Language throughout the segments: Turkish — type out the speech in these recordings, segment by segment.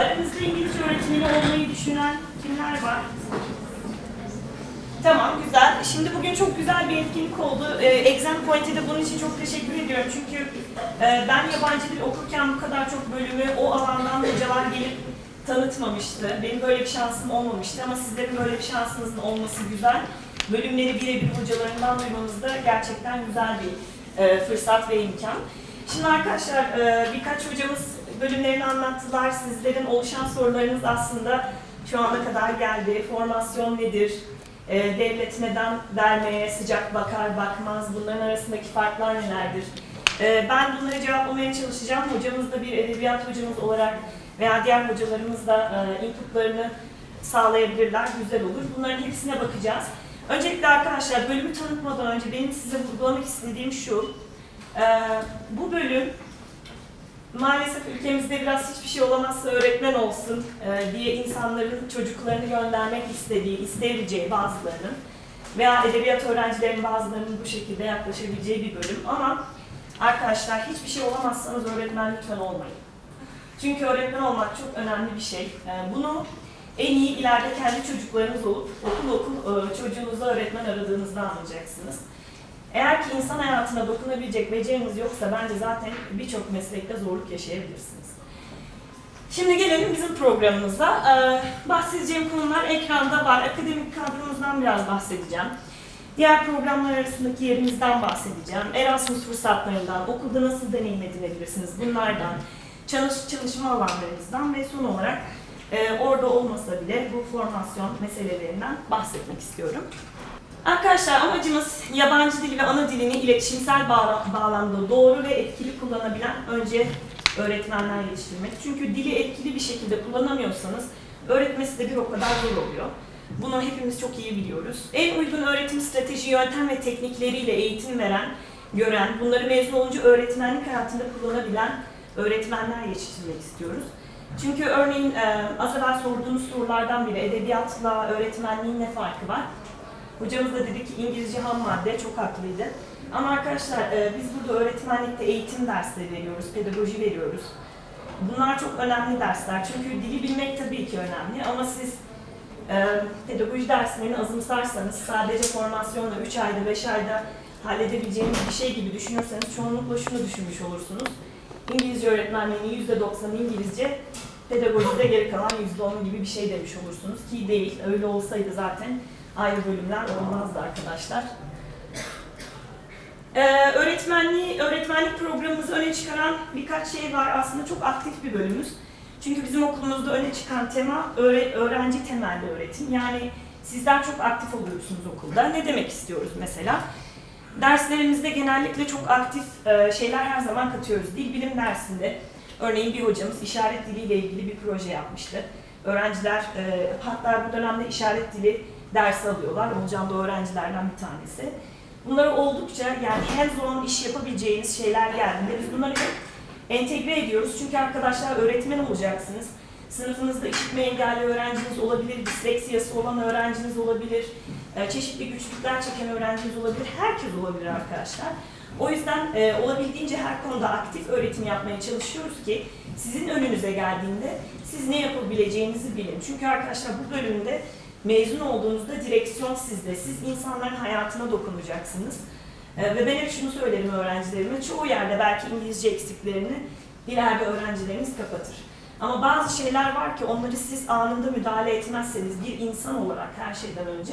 Aranızda İngilizce öğretmeni olmayı düşünen kimler var? Tamam, güzel. Şimdi bugün çok güzel bir etkinlik oldu. Ee, Exam Point'e de bunun için çok teşekkür ediyorum. Çünkü e, ben yabancı dil okurken bu kadar çok bölümü o alandan hocalar gelip tanıtmamıştı. Benim böyle bir şansım olmamıştı ama sizlerin böyle bir şansınızın olması güzel. Bölümleri birebir hocalarından duymanız da gerçekten güzel bir e, fırsat ve imkan. Şimdi arkadaşlar e, birkaç hocamız bölümlerini anlattılar. Sizlerin oluşan sorularınız aslında şu ana kadar geldi. Formasyon nedir? E, devlet neden vermeye sıcak bakar bakmaz? Bunların arasındaki farklar nelerdir? E, ben bunları cevaplamaya çalışacağım. Hocamız da bir edebiyat hocamız olarak veya diğer hocalarımız da e, inputlarını sağlayabilirler. Güzel olur. Bunların hepsine bakacağız. Öncelikle arkadaşlar bölümü tanıtmadan önce benim size vurgulamak istediğim şu. E, bu bölüm maalesef ülkemizde biraz hiçbir şey olamazsa öğretmen olsun e, diye insanların çocuklarını göndermek istediği, isteyebileceği bazılarının veya edebiyat öğrencilerinin bazılarının bu şekilde yaklaşabileceği bir bölüm ama arkadaşlar hiçbir şey olamazsanız öğretmen lütfen olmayın. Çünkü öğretmen olmak çok önemli bir şey. E, bunu en iyi ileride kendi çocuklarınız olup okul okul e, çocuğunuza öğretmen aradığınızda anlayacaksınız. Eğer ki insan hayatına dokunabilecek beceriniz yoksa bence zaten birçok meslekte zorluk yaşayabilirsiniz. Şimdi gelelim bizim programımıza. Ee, bahsedeceğim konular ekranda var. Akademik kadromuzdan biraz bahsedeceğim. Diğer programlar arasındaki yerimizden bahsedeceğim. Erasmus fırsatlarından, okulda nasıl deneyim edinebilirsiniz bunlardan, çalış çalışma alanlarınızdan ve son olarak e, orada olmasa bile bu formasyon meselelerinden bahsetmek istiyorum. Arkadaşlar amacımız yabancı dil ve ana dilini iletişimsel bağla- bağlamda doğru ve etkili kullanabilen önce öğretmenler yetiştirmek. Çünkü dili etkili bir şekilde kullanamıyorsanız öğretmesi de bir o kadar zor oluyor. Bunu hepimiz çok iyi biliyoruz. En uygun öğretim strateji, yöntem ve teknikleriyle eğitim veren, gören, bunları mezun olunca öğretmenlik hayatında kullanabilen öğretmenler yetiştirmek istiyoruz. Çünkü örneğin e, az evvel sorduğunuz sorulardan biri edebiyatla öğretmenliğin ne farkı var? Hocamız da dedi ki İngilizce ham madde, çok haklıydı. Ama arkadaşlar e, biz burada öğretmenlikte eğitim dersleri veriyoruz, pedagoji veriyoruz. Bunlar çok önemli dersler çünkü dili bilmek tabii ki önemli ama siz e, pedagoji derslerini azımsarsanız sadece formasyonla 3 ayda 5 ayda halledebileceğiniz bir şey gibi düşünürseniz çoğunlukla şunu düşünmüş olursunuz. İngilizce öğretmenliğinin %90'ı İngilizce, pedagojide geri kalan %10'u gibi bir şey demiş olursunuz ki değil. Öyle olsaydı zaten ayrı bölümler olmazdı arkadaşlar. Ee, öğretmenliği, öğretmenlik programımızı öne çıkaran birkaç şey var. Aslında çok aktif bir bölümümüz. Çünkü bizim okulumuzda öne çıkan tema öğre- öğrenci temelli öğretim. Yani sizler çok aktif oluyorsunuz okulda. Ne demek istiyoruz mesela? Derslerimizde genellikle çok aktif e, şeyler her zaman katıyoruz. Dil bilim dersinde örneğin bir hocamız işaret diliyle ilgili bir proje yapmıştı. Öğrenciler e, hatta bu dönemde işaret dili dersi alıyorlar. Hocam da öğrencilerden bir tanesi. Bunları oldukça yani hands-on iş yapabileceğiniz şeyler geldiğinde biz bunları hep entegre ediyoruz. Çünkü arkadaşlar öğretmen olacaksınız. Sınıfınızda işitme engelli öğrenciniz olabilir, disleksiyası olan öğrenciniz olabilir, e, çeşitli güçlükler çeken öğrenciniz olabilir, herkes olabilir arkadaşlar. O yüzden e, olabildiğince her konuda aktif öğretim yapmaya çalışıyoruz ki sizin önünüze geldiğinde siz ne yapabileceğinizi bilin. Çünkü arkadaşlar bu bölümde mezun olduğunuzda direksiyon sizde. Siz insanların hayatına dokunacaksınız. Ee, ve ben hep şunu söylerim öğrencilerime, çoğu yerde belki İngilizce eksiklerini ileride öğrencileriniz kapatır. Ama bazı şeyler var ki onları siz anında müdahale etmezseniz bir insan olarak her şeyden önce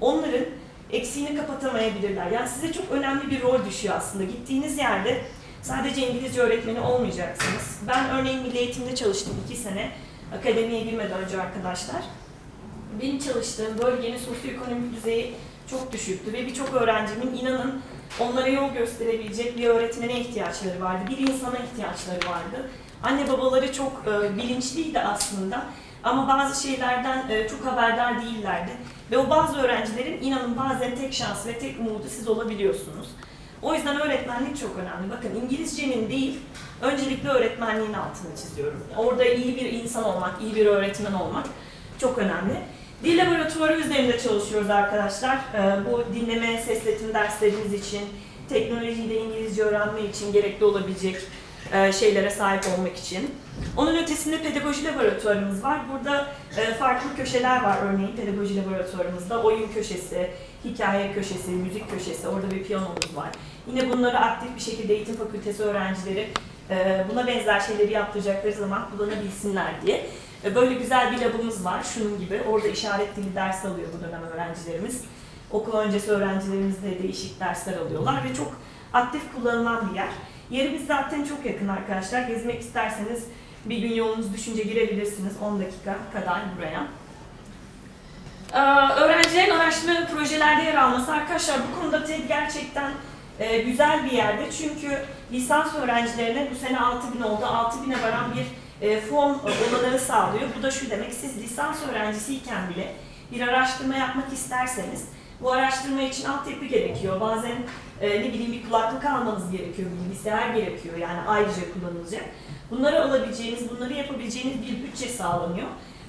onların eksiğini kapatamayabilirler. Yani size çok önemli bir rol düşüyor aslında. Gittiğiniz yerde sadece İngilizce öğretmeni olmayacaksınız. Ben örneğin Milli Eğitim'de çalıştım iki sene. Akademiye girmeden önce arkadaşlar benim çalıştığım bölgenin sosyoekonomik düzeyi çok düşüktü ve birçok öğrencimin inanın onlara yol gösterebilecek bir öğretmene ihtiyaçları vardı, bir insana ihtiyaçları vardı. Anne babaları çok e, bilinçliydi aslında ama bazı şeylerden e, çok haberdar değillerdi. Ve o bazı öğrencilerin inanın bazen tek şansı ve tek umudu siz olabiliyorsunuz. O yüzden öğretmenlik çok önemli. Bakın İngilizcenin değil, öncelikle öğretmenliğin altını çiziyorum. Orada iyi bir insan olmak, iyi bir öğretmen olmak çok önemli. Dil laboratuvarı üzerinde çalışıyoruz arkadaşlar. Ee, bu dinleme, sesletim derslerimiz için, teknolojiyle İngilizce öğrenme için gerekli olabilecek e, şeylere sahip olmak için. Onun ötesinde pedagoji laboratuvarımız var. Burada e, farklı köşeler var örneğin pedagoji laboratuvarımızda. Oyun köşesi, hikaye köşesi, müzik köşesi, orada bir piyanomuz var. Yine bunları aktif bir şekilde eğitim fakültesi öğrencileri e, buna benzer şeyleri yaptıracakları zaman kullanabilsinler diye. E, Böyle güzel bir labımız var, şunun gibi. Orada işaret dili ders alıyor bu dönem öğrencilerimiz. Okul öncesi öğrencilerimiz de değişik dersler alıyorlar ve çok aktif kullanılan bir yer. Yerimiz zaten çok yakın arkadaşlar. Gezmek isterseniz bir gün yolunuz düşünce girebilirsiniz 10 dakika kadar buraya. Ee, Öğrencilerin araştırma ve projelerde yer alması arkadaşlar bu konuda TED gerçekten e, güzel bir yerde. Çünkü lisans öğrencilerine bu sene 6000 oldu. 6000'e varan bir e, fon olanağı sağlıyor. Bu da şu demek, siz lisans öğrencisiyken bile bir araştırma yapmak isterseniz bu araştırma için altyapı gerekiyor. Bazen e, ne bileyim bir kulaklık almanız gerekiyor, bilgisayar gerekiyor yani ayrıca kullanılacak. Bunları alabileceğiniz, bunları yapabileceğiniz bir bütçe sağlanıyor.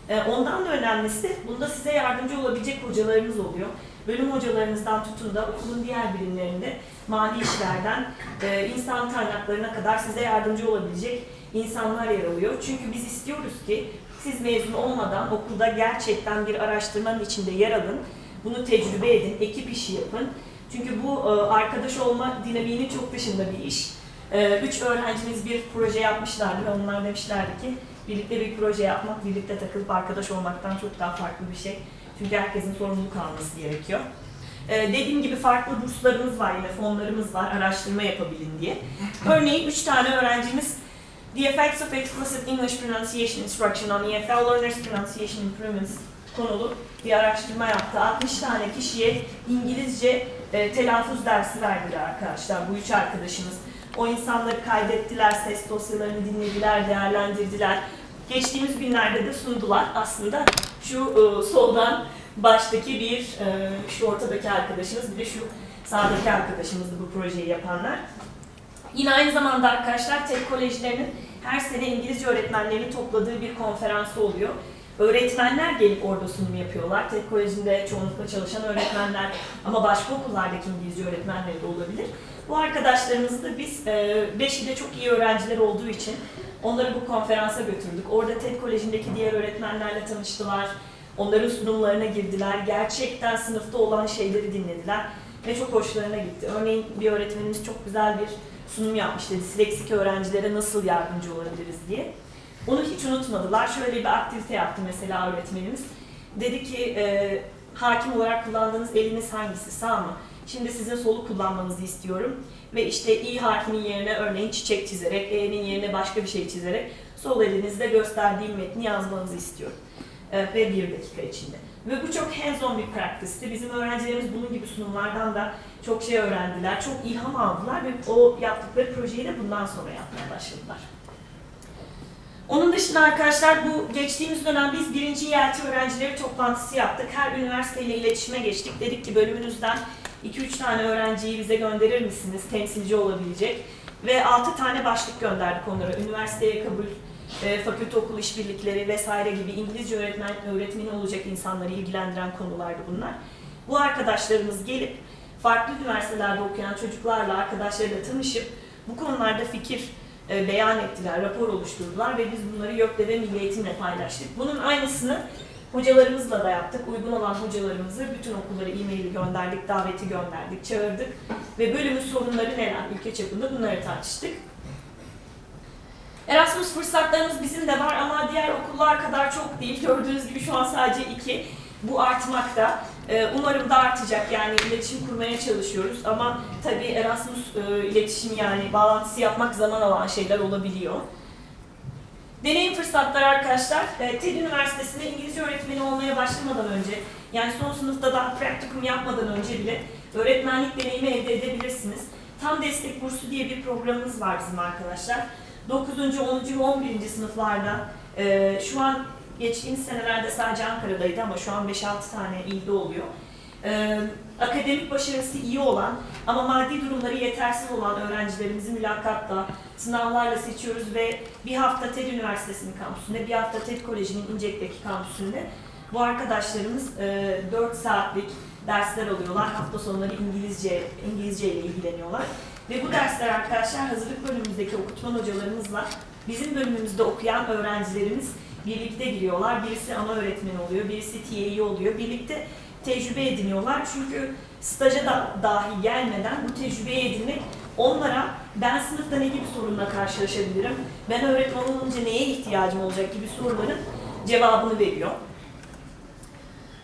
E, ondan da önemlisi bunda size yardımcı olabilecek hocalarınız oluyor. Bölüm hocalarınızdan tutun da okulun diğer birimlerinde mali işlerden e, insan kaynaklarına kadar size yardımcı olabilecek insanlar yer alıyor. Çünkü biz istiyoruz ki siz mezun olmadan okulda gerçekten bir araştırmanın içinde yer alın. Bunu tecrübe edin, ekip işi yapın. Çünkü bu e, arkadaş olma dinamiğinin çok dışında bir iş. E, Üç öğrencimiz bir proje yapmışlardı ve onlar demişlerdi ki birlikte bir proje yapmak, birlikte takılıp arkadaş olmaktan çok daha farklı bir şey. Çünkü herkesin sorumluluk alması gerekiyor. E, dediğim gibi farklı burslarımız var yine fonlarımız var araştırma yapabilin diye. Örneğin üç tane öğrencimiz The Effects of Explicit English Pronunciation Instruction on EFL Learners Pronunciation Improvements konulu bir araştırma yaptı. 60 tane kişiye İngilizce e, telaffuz dersi verdiler arkadaşlar bu üç arkadaşımız. O insanları kaydettiler, ses dosyalarını dinlediler, değerlendirdiler. Geçtiğimiz günlerde de sundular. Aslında şu e, soldan baştaki bir, e, şu ortadaki arkadaşımız, bir de şu sağdaki arkadaşımızdı bu projeyi yapanlar. Yine aynı zamanda arkadaşlar TED kolejlerinin her sene İngilizce öğretmenlerini topladığı bir konferansı oluyor. Öğretmenler gelip orada sunum yapıyorlar. TED Koleji'nde çoğunlukla çalışan öğretmenler ama başka okullardaki İngilizce öğretmenleri de olabilir. Bu arkadaşlarımızı da biz, e, beşi de çok iyi öğrenciler olduğu için onları bu konferansa götürdük. Orada TED Koleji'ndeki diğer öğretmenlerle tanıştılar. Onların sunumlarına girdiler. Gerçekten sınıfta olan şeyleri dinlediler. Ve çok hoşlarına gitti. Örneğin bir öğretmenimiz çok güzel bir sunum yapmış dedi. Disleksik öğrencilere nasıl yardımcı olabiliriz diye. Onu hiç unutmadılar. Şöyle bir aktivite yaptı mesela öğretmenimiz. Dedi ki e, hakim olarak kullandığınız eliniz hangisi sağ mı? Şimdi sizin solu kullanmanızı istiyorum. Ve işte i harfinin yerine örneğin çiçek çizerek, e'nin yerine başka bir şey çizerek sol elinizde gösterdiğim metni yazmanızı istiyorum. E, ve bir dakika içinde. Ve bu çok hands-on bir practice'ti. Bizim öğrencilerimiz bunun gibi sunumlardan da çok şey öğrendiler, çok ilham aldılar ve o yaptıkları projeyi de bundan sonra yapmaya başladılar. Onun dışında arkadaşlar bu geçtiğimiz dönem biz birinci YLT öğrencileri toplantısı yaptık. Her üniversiteyle iletişime geçtik. Dedik ki bölümünüzden 2-3 tane öğrenciyi bize gönderir misiniz temsilci olabilecek? Ve 6 tane başlık gönderdik onlara. Üniversiteye kabul, e, fakülte okul işbirlikleri vesaire gibi İngilizce öğretmen öğretmeni olacak insanları ilgilendiren konulardı bunlar. Bu arkadaşlarımız gelip farklı üniversitelerde okuyan çocuklarla, arkadaşlarıyla tanışıp bu konularda fikir e, beyan ettiler, rapor oluşturdular ve biz bunları YÖK'le ve Milli Eğitim'le paylaştık. Bunun aynısını hocalarımızla da yaptık. Uygun olan hocalarımızı bütün okullara e-mail gönderdik, daveti gönderdik, çağırdık ve bölümün sorunları neler ülke çapında bunları tartıştık. Erasmus fırsatlarımız bizim de var ama diğer okullar kadar çok değil. Gördüğünüz gibi şu an sadece iki. Bu artmakta. Ee, Umarım da artacak yani iletişim kurmaya çalışıyoruz ama tabii Erasmus e, iletişim yani bağlantısı yapmak zaman alan şeyler olabiliyor. Deneyim fırsatları arkadaşlar. E, TED Üniversitesi'nde İngilizce öğretmeni olmaya başlamadan önce yani son sınıfta daha praktikum yapmadan önce bile öğretmenlik deneyimi elde edebilirsiniz. Tam destek bursu diye bir programımız var bizim arkadaşlar. 9. 10. ve 11. sınıflarda e, şu an geçtiğimiz senelerde sadece Ankara'daydı ama şu an 5-6 tane ilde oluyor. Ee, akademik başarısı iyi olan ama maddi durumları yetersiz olan öğrencilerimizi mülakatla, sınavlarla seçiyoruz ve bir hafta TED Üniversitesi'nin kampüsünde, bir hafta TED Koleji'nin İncek'teki kampüsünde bu arkadaşlarımız e, 4 saatlik dersler alıyorlar. Hafta sonları İngilizce İngilizce ile ilgileniyorlar. Ve bu dersler arkadaşlar hazırlık bölümümüzdeki okutman hocalarımızla bizim bölümümüzde okuyan öğrencilerimiz birlikte giriyorlar. Birisi ana öğretmen oluyor, birisi TA'yı oluyor. Birlikte tecrübe ediniyorlar. Çünkü staja da dahi gelmeden bu tecrübeyi edinmek onlara ben sınıfta ne gibi sorunla karşılaşabilirim, ben öğretmen olunca neye ihtiyacım olacak gibi soruların cevabını veriyor.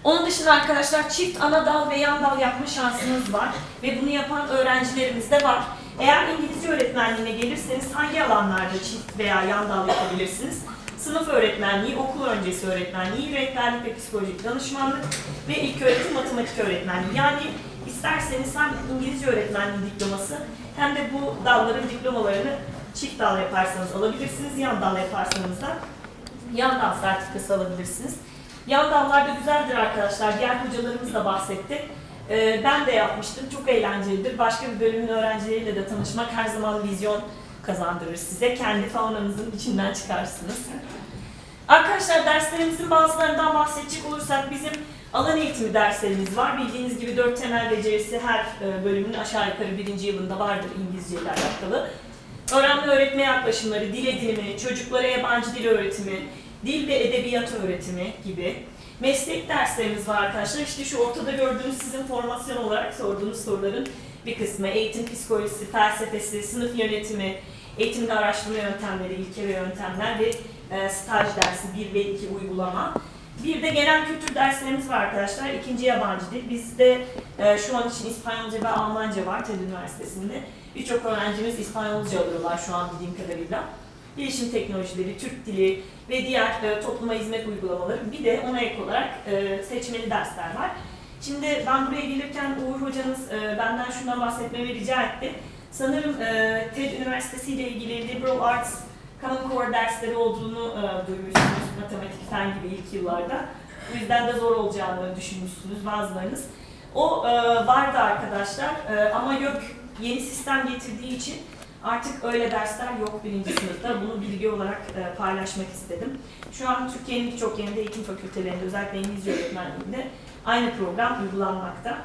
Onun dışında arkadaşlar çift ana dal ve yan dal yapma şansınız var ve bunu yapan öğrencilerimiz de var. Eğer İngilizce öğretmenliğine gelirseniz hangi alanlarda çift veya yan dal yapabilirsiniz? Sınıf öğretmenliği, okul öncesi öğretmenliği, rehberlik ve psikolojik danışmanlık ve ilköğretim matematik öğretmenliği. Yani isterseniz hem İngilizce öğretmenliği diploması hem de bu dalların diplomalarını çift dal yaparsanız alabilirsiniz. Yan dal yaparsanız da yan dal sertifikası alabilirsiniz. Yan dallar da güzeldir arkadaşlar. Diğer hocalarımız da bahsetti. Ee, ben de yapmıştım. Çok eğlencelidir. Başka bir bölümün öğrencileriyle de tanışmak her zaman vizyon kazandırır size. Kendi faunanızın içinden çıkarsınız. Arkadaşlar derslerimizin bazılarından bahsedecek olursak bizim alan eğitimi derslerimiz var. Bildiğiniz gibi dört temel becerisi her e, bölümün aşağı yukarı birinci yılında vardır İngilizce ile alakalı. Öğrenme öğretme yaklaşımları, dil edinimi, çocuklara yabancı dil öğretimi, dil ve edebiyat öğretimi gibi. Meslek derslerimiz var arkadaşlar. İşte şu ortada gördüğünüz sizin formasyon olarak sorduğunuz soruların bir kısmı. Eğitim psikolojisi, felsefesi, sınıf yönetimi, eğitimde araştırma yöntemleri, ilke ve yöntemler ve e, staj dersi 1 ve 2 uygulama. Bir de genel kültür derslerimiz var arkadaşlar. İkinci yabancı dil. Bizde e, şu an için İspanyolca ve Almanca var TED Üniversitesi'nde. Birçok öğrencimiz İspanyolca alıyorlar şu an bildiğim kadarıyla. Bilişim teknolojileri, Türk dili ve diğer e, topluma hizmet uygulamaları. Bir de ona ek olarak e, seçmeli dersler var. Şimdi ben buraya gelirken Uğur hocanız e, benden şundan bahsetmemi rica etti. Sanırım e, TED Üniversitesi ile ilgili Liberal Arts Common Core dersleri olduğunu e, duymuşsunuz matematik fen gibi ilk yıllarda. Bu yüzden de zor olacağını düşünmüşsünüz bazılarınız. O e, vardı arkadaşlar e, ama yok yeni sistem getirdiği için artık öyle dersler yok birinci sınıfta. Bunu bilgi olarak e, paylaşmak istedim. Şu an Türkiye'nin birçok yerinde eğitim fakültelerinde özellikle İngilizce öğretmenliğinde aynı program uygulanmakta.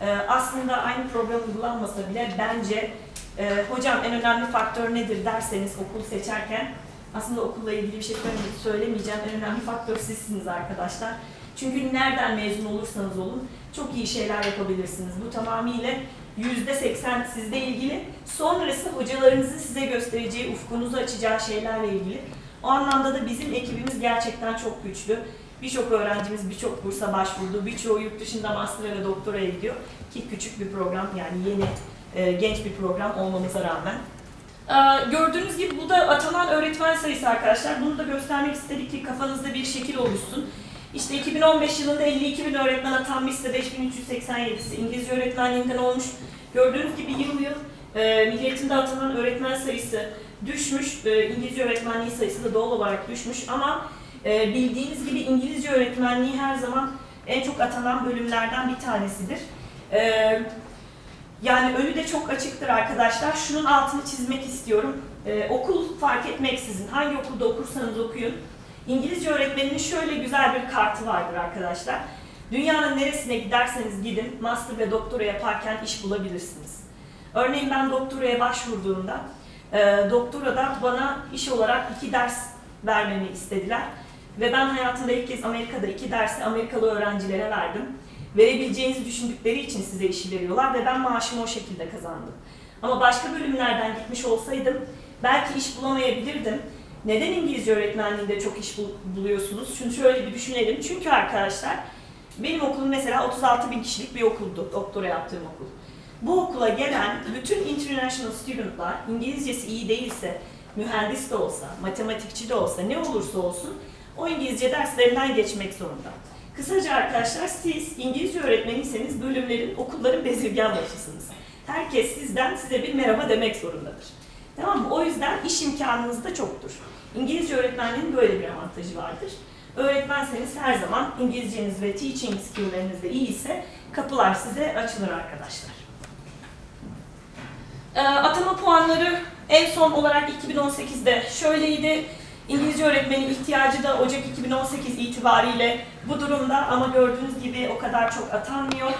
E, aslında aynı program uygulanmasa bile bence e, hocam en önemli faktör nedir derseniz okul seçerken aslında okulla ilgili bir şey söyle- söylemeyeceğim. En önemli faktör sizsiniz arkadaşlar. Çünkü nereden mezun olursanız olun çok iyi şeyler yapabilirsiniz. Bu tamamıyla yüzde seksen sizle ilgili. Sonrası hocalarınızın size göstereceği, ufkunuzu açacağı şeylerle ilgili. O anlamda da bizim ekibimiz gerçekten çok güçlü. Birçok öğrencimiz birçok kursa başvurdu. Birçoğu yurt dışında master ve doktoraya gidiyor. Ki küçük bir program yani yeni e, genç bir program olmamıza rağmen. Ee, gördüğünüz gibi bu da atanan öğretmen sayısı arkadaşlar. Bunu da göstermek istedik ki kafanızda bir şekil oluşsun. İşte 2015 yılında 52 bin öğretmen atanmışsa 5387'si İngilizce öğretmenliğinden olmuş. Gördüğünüz gibi yıl yıl e, Milli Eğitim'de atanan öğretmen sayısı düşmüş. E, İngilizce öğretmenliği sayısı da doğal olarak düşmüş ama e, bildiğiniz gibi İngilizce öğretmenliği her zaman en çok atanan bölümlerden bir tanesidir. E, yani önü de çok açıktır arkadaşlar. Şunun altını çizmek istiyorum. Ee, okul fark etmeksizin hangi okulda okursanız okuyun. İngilizce öğretmeninin şöyle güzel bir kartı vardır arkadaşlar. Dünyanın neresine giderseniz gidin master ve doktora yaparken iş bulabilirsiniz. Örneğin ben doktoraya başvurduğumda e, doktorada bana iş olarak iki ders vermemi istediler. Ve ben hayatımda ilk kez Amerika'da iki dersi Amerikalı öğrencilere verdim verebileceğinizi düşündükleri için size işi veriyorlar ve ben maaşımı o şekilde kazandım. Ama başka bölümlerden gitmiş olsaydım belki iş bulamayabilirdim. Neden İngilizce öğretmenliğinde çok iş bul- buluyorsunuz? Şunu şöyle bir düşünelim. Çünkü arkadaşlar benim okulum mesela 36 bin kişilik bir okuldu, doktora yaptığım okul. Bu okula gelen bütün international studentlar İngilizcesi iyi değilse, mühendis de olsa, matematikçi de olsa, ne olursa olsun o İngilizce derslerinden geçmek zorunda. Kısaca arkadaşlar siz İngilizce öğretmeniyseniz bölümlerin, okulların bezirgen başısınız. Herkes sizden size bir merhaba demek zorundadır. Tamam mı? O yüzden iş imkanınız da çoktur. İngilizce öğretmenliğinin böyle bir avantajı vardır. Öğretmenseniz her zaman İngilizceniz ve teaching skill'leriniz de iyi ise kapılar size açılır arkadaşlar. Ee, atama puanları en son olarak 2018'de şöyleydi. İngilizce öğretmeni ihtiyacı da Ocak 2018 itibariyle bu durumda ama gördüğünüz gibi o kadar çok atanmıyor.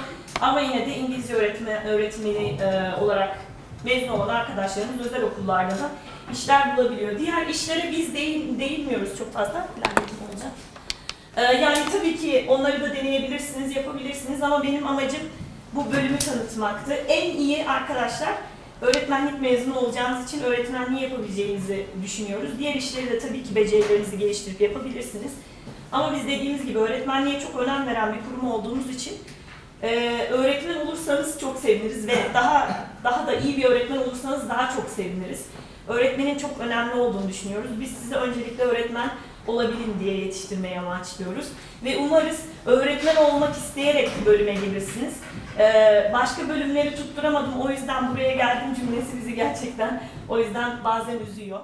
Ama yine de İngilizce öğretme, öğretmeni e, olarak mezun olan arkadaşlarımız özel okullarda da işler bulabiliyor. Diğer işlere biz değil, değinmiyoruz çok fazla. Olacak. Ee, yani tabii ki onları da deneyebilirsiniz, yapabilirsiniz ama benim amacım bu bölümü tanıtmaktı. En iyi arkadaşlar öğretmenlik mezunu olacağınız için öğretmenliği yapabileceğinizi düşünüyoruz. Diğer işleri de tabii ki becerilerinizi geliştirip yapabilirsiniz. Ama biz dediğimiz gibi öğretmenliğe çok önem veren bir kurum olduğumuz için e, öğretmen olursanız çok seviniriz ve daha daha da iyi bir öğretmen olursanız daha çok seviniriz. Öğretmenin çok önemli olduğunu düşünüyoruz. Biz size öncelikle öğretmen olabilin diye yetiştirmeyi amaçlıyoruz. Ve umarız öğretmen olmak isteyerek bir bölüme gelirsiniz. Ee, başka bölümleri tutturamadım o yüzden buraya geldim cümlesi bizi gerçekten o yüzden bazen üzüyor.